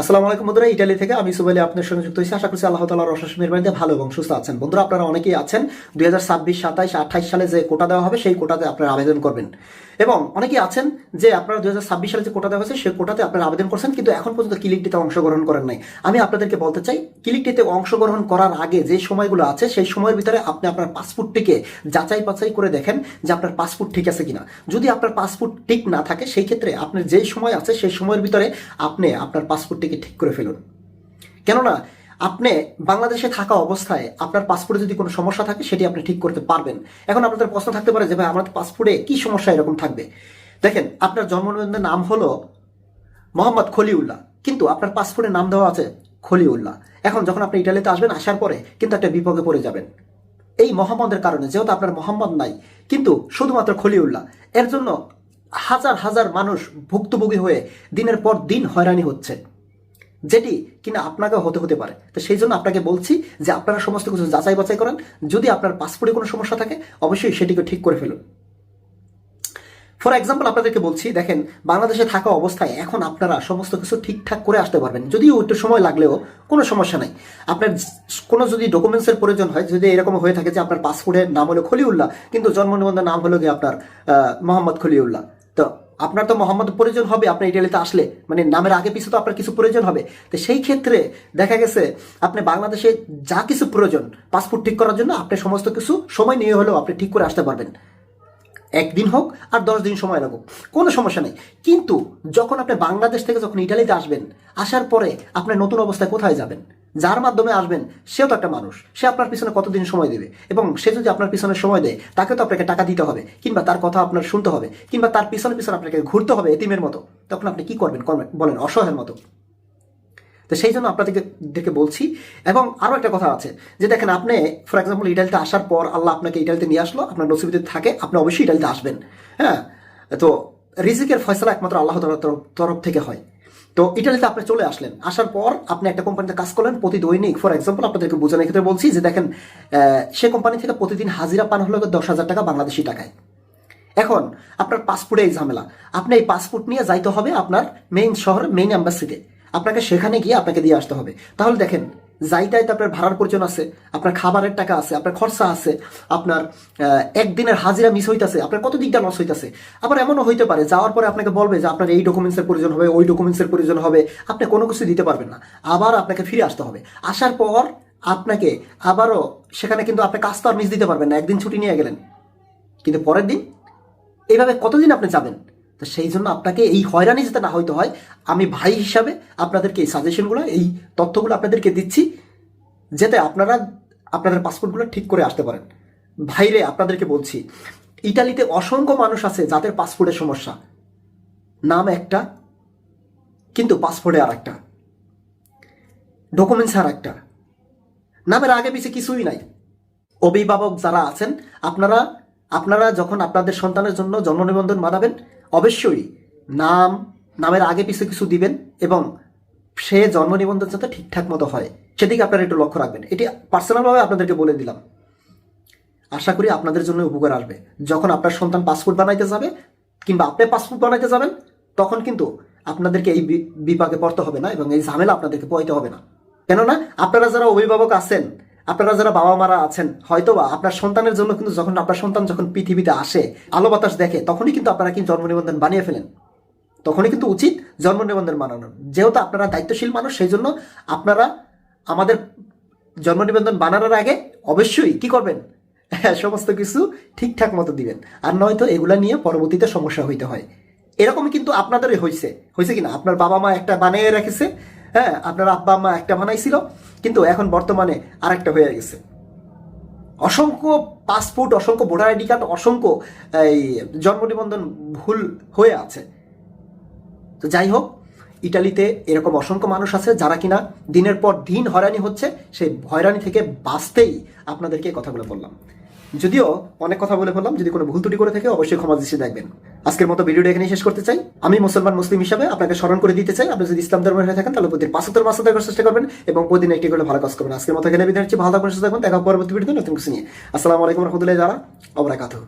আসসালামু আলাইকুম বন্ধুরা, ইটালি থেকে আমি সুবাইলি আপনার সঙ্গে যুক্ত হয়েছি। আশা করছি আল্লাহ তালার অশেষ মেহরবানিতে ভালো এবং সুস্থ আছেন। বন্ধুরা, আপনারা অনেকেই আছেন, দুই হাজার ছাব্বিশ, সাতাইশ, আঠাইশ সালে যে কোটা দেওয়া হবে, সেই কোটাতে আপনারা আবেদন করবেন। এবং অনেকেই আছেন যে আপনারা দুই হাজার ছাব্বিশ সালে যে কোটা দেওয়া হয়েছে, সেই কোটাতে আপনারা আবেদন করছেন, কিন্তু এখন পর্যন্ত ক্লিকটিতে অংশগ্রহণ করেন নাই। আমি আপনাদেরকে বলতে চাই ক্লিকটিতে অংশগ্রহণ করার আগে যে সময়গুলো আছে, সেই সময়ের ভিতরে আপনি আপনার পাসপোর্টটিকে যাচাই বাছাই করে দেখেন যে আপনার পাসপোর্ট ঠিক আছে কিনা। যদি আপনার পাসপোর্ট ঠিক না থাকে, সেই ক্ষেত্রে আপনার যেই সময় আছে, সেই সময়ের ভিতরে আপনি আপনার পাসপোর্টটিকে ঠিক করে ফেলুন। কেননা আপনি বাংলাদেশে থাকা অবস্থায় আপনার পাসপোর্টে যদি কোনো সমস্যা থাকে, সেটি আপনি ঠিক করতে পারবেন। এখন আপনাদের প্রশ্ন থাকতে পারে যে, ভাই আমার পাসপোর্টে কি সমস্যা এরকম থাকবে? দেখেন, আপনার জন্মনিবন্ধনের নাম হলো মোহাম্মদ খলিউল্লাহ, কিন্তু আপনার পাসপোর্টে নাম দেওয়া আছে খলিউল্লাহ। এখন যখন আপনি ইটালিতে আসবেন, আসার পরে কিন্তু একটা বিপদে পড়ে যাবেন। এই মোহাম্মদের কারণে, যেহেতু আপনার মোহাম্মদ নাই, কিন্তু শুধুমাত্র খলিউল্লাহ, এর জন্য হাজার হাজার মানুষ ভুক্তভোগী হয়ে দিনের পর দিন হয়রানি হচ্ছে। যেটি কিনা আপনাকে হতে হতে পারে। তো সেই জন্য আপনাকে বলছি যে আপনারা সমস্ত কিছু যাচাই বাছাই করেন। যদি আপনার পাসপোর্টে কোনো সমস্যা থাকে, অবশ্যই সেটিকে ঠিক করে ফেলুন। ফর এক্সাম্পল আপনাদেরকে বলছি, দেখেন, বাংলাদেশে থাকা অবস্থায় এখন আপনারা সমস্ত কিছু ঠিকঠাক করে আসতে পারবেন। যদিও একটু সময় লাগলেও কোনো সমস্যা নাই। আপনার কোনো যদি ডকুমেন্টসের প্রয়োজন হয়, যদি এরকম হয়ে থাকে যে আপনার পাসপোর্টের নাম হলো খলিউল্লাহ, কিন্তু জন্ম নিবন্ধন নাম হলো গিয়ে আপনার মোহাম্মদ খলিউল্লাহ। তো আপনার তো মোহাম্মদ প্রয়োজন হবে, আপনার ইটালিতে আসলে মানে নামের আগে পিছু তো আপনার কিছু প্রয়োজন হবে। তো সেই ক্ষেত্রে দেখা গেছে, আপনি বাংলাদেশে যা কিছু প্রয়োজন পাসপোর্ট ঠিক করার জন্য আপনি সমস্ত কিছু সময় নিয়ে হলেও আপনি ঠিক করে আসতে পারবেন। একদিন হোক আর দশ দিন সময় লাগুক, কোনো সমস্যা নেই। কিন্তু যখন আপনি বাংলাদেশ থেকে যখন ইটালিতে আসবেন, আসার পরে আপনার নতুন অবস্থায় কোথায় যাবেন? যার মাধ্যমে আসবেন, সেও তো একটা মানুষ। সে আপনার পিছনে কতদিন সময় দেবে? এবং সে যদি আপনার পিছনে সময় দেয় তাকে তো আপনাকে টাকা দিতে হবে, কিংবা তার কথা আপনার শুনতে হবে, কিংবা তার পিছনে পিছনে আপনাকে ঘুরতে হবে এতিমের মতো। তখন আপনি কি করবেন? বলেন, অসহায়ের মতো। তো সেই জন্য আপনাদেরকে বলছি, এবং আরও একটা কথা আছে, যে দেখেন আপনি ফর এক্সাম্পল ইটালিতে আসার পর আল্লাহ আপনাকে ইটালিতে নিয়ে আসলো, আপনার নসিবিতে থাকে, আপনি অবশ্যই ইটালিতে আসবেন। হ্যাঁ? তো রিজিকের ফয়সলা একমাত্র আল্লাহ তরফ থেকে হয়। তো ইটালিতে আপনি চলে আসলেন। আসার পর আপনি একটা কোম্পানিতে কাজ করলেন প্রতি দৈনিক। ফর এক্সাম্পল আপনাদেরকে বোঝানোর ক্ষেত্রে বলছি যে দেখেন সে কোম্পানি থেকে প্রতিদিন হাজিরা পান হলো দশ হাজার টাকা বাংলাদেশি টাকায়। এখন আপনার পাসপোর্টে এই ঝামেলা। আপনি এই পাসপোর্ট নিয়ে যাইতে হবে আপনার মেইন শহর মেইন অ্যাম্বাসিতে আপনাকে সেখানে গিয়ে আপনাকে দিয়ে আসতে হবে। তাহলে দেখেন যাইটাইতে আপনার ভাড়ার প্রয়োজন আছে, আপনার খাবারের টাকা আছে, আপনার খরচা আছে, আপনার একদিনের হাজিরা মিস হইতেছে, আপনার কত দিকটা লস হইতেছে। আবার এমনও হইতে পারে, যাওয়ার পরে আপনাকে বলবে যে আপনার এই ডকুমেন্টসের প্রয়োজন হবে, ওই ডকুমেন্টসের প্রয়োজন হবে, আপনি কোনো কিছু দিতে পারবেন না। আবার আপনাকে ফিরে আসতে হবে। আসার পর আপনাকে আবারও সেখানে কিন্তু আপনি কাজ তো আর মিস দিতে পারবেন না, একদিন ছুটি নিয়ে গেলেন। কিন্তু পরের দিন এইভাবে কতদিন আপনি যাবেন? তো সেই জন্য আপনাকে এই হয়রানি যাতে না হইতে হয়, আমি ভাই হিসাবে আপনাদেরকে এই সাজেশনগুলো এই তথ্যগুলো আপনাদেরকে দিচ্ছি, যাতে আপনারা আপনাদের পাসপোর্টগুলো ঠিক করে আসতে পারেন। ভাইরে, আপনাদেরকে বলছি ইটালিতে অসংখ্য মানুষ আছে যাদের পাসপোর্টের সমস্যা। নাম একটা, কিন্তু পাসপোর্টে আর একটা। ডকুমেন্টস আর একটা। নামের আগে পিছিয়ে কিছুই নাই। অভিভাবক যারা আছেন, আপনারা আপনারা যখন আপনাদের সন্তানের জন্য জন্ম নিবন্ধন বানাবেন অবশ্যই নাম, নামের আগে পিছিয়ে কিছু দিবেন এবং সে জন্ম নিবন্ধন যাতে ঠিকঠাক মতো হয়, সেদিকে আপনারা একটু লক্ষ্য রাখবেন। এটি পার্সোনালভাবে আপনাদেরকে বলে দিলাম। আশা করি আপনাদের জন্য উপকার আসবে। যখন আপনার সন্তান পাসপোর্ট বানাইতে যাবে কিংবা আপনি পাসপোর্ট বানাইতে যাবেন, তখন কিন্তু আপনাদেরকে এই বিপাকে পড়তে হবে না এবং এই ঝামেলা আপনাদেরকে পড়তে হবে না। কেননা আপনারা যারা অভিভাবক আছেন আপনারা যারা বাবা মারা আছেন, হয়তোবা আপনার সন্তানের জন্য কিন্তু যখন আপনার সন্তান যখন পৃথিবীতে আসে, আলো বাতাস দেখে, তখনই কিন্তু আপনারা কিন্তু জন্ম নিবন্ধন বানিয়ে ফেলেন। তখনই কিন্তু উচিত জন্ম নিবন্ধন বানানো যেহেতু আপনারা দায়িত্বশীল মানুষ সেই জন্য আপনারা আমাদের জন্ম নিবন্ধন বানানোর আগে অবশ্যই কি করবেন? সমস্ত কিছু ঠিকঠাক মতো দিবেন। আর নয়তো এগুলা নিয়ে পরবর্তীতে সমস্যা হইতে হয়। এরকম কিন্তু আপনাদেরই হয়েছে হয়েছে কিনা? আপনার বাবা মা একটা বানিয়ে রেখেছে হ্যাঁ আপনার আব্বা মা একটা বানাইছিল, কিন্তু এখন বর্তমানে আরেকটা হয়ে গেছে। অসংখ্য পাসপোর্ট, অসংখ্য ভোটার আইডি কার্ড, অসংখ্য, এই, জন্ম নিবন্ধন ভুল হয়ে আছে। তো যাই হোক, ইটালিতে এরকম অসংখ্য মানুষ আছে যারা কিনা দিনের পর দিন হয়রানি হচ্ছে, সেই হয়রানি থেকে বাঁচতেই আপনাদেরকে কথাগুলো বললাম। যদিও অনেক কথা বলে ফেললাম, যদি কোনো ভুল ত্রুটি করে থাকে, অবশ্যই ক্ষমা দৃষ্টি দেখবেন। আজকের মতো ভিডিওটা এখানে শেষ করতে চাই। আমি মুসলমান, মুসলিম হিসাবে আপনাকে স্মরণ করে দিতে চাই। আপনি যদি ইসলাম ধর্ম হয়ে থাকেন, তাহলে প্রতিদিন পাঁচাত্তর মাস করার চেষ্টা করবেন এবং প্রতিদিন একটি করে ভালো কাজ করবেন। আজকের মতো এখানে বিদায় ভালো থাকবেন সুস্থ থাকবেন দেখা পরবর্তী ভিডিওতে নতুন কিছু নিয়ে। আসসালামু আলাইকুম রহমতুল্লাহ যারা অবরাকাতু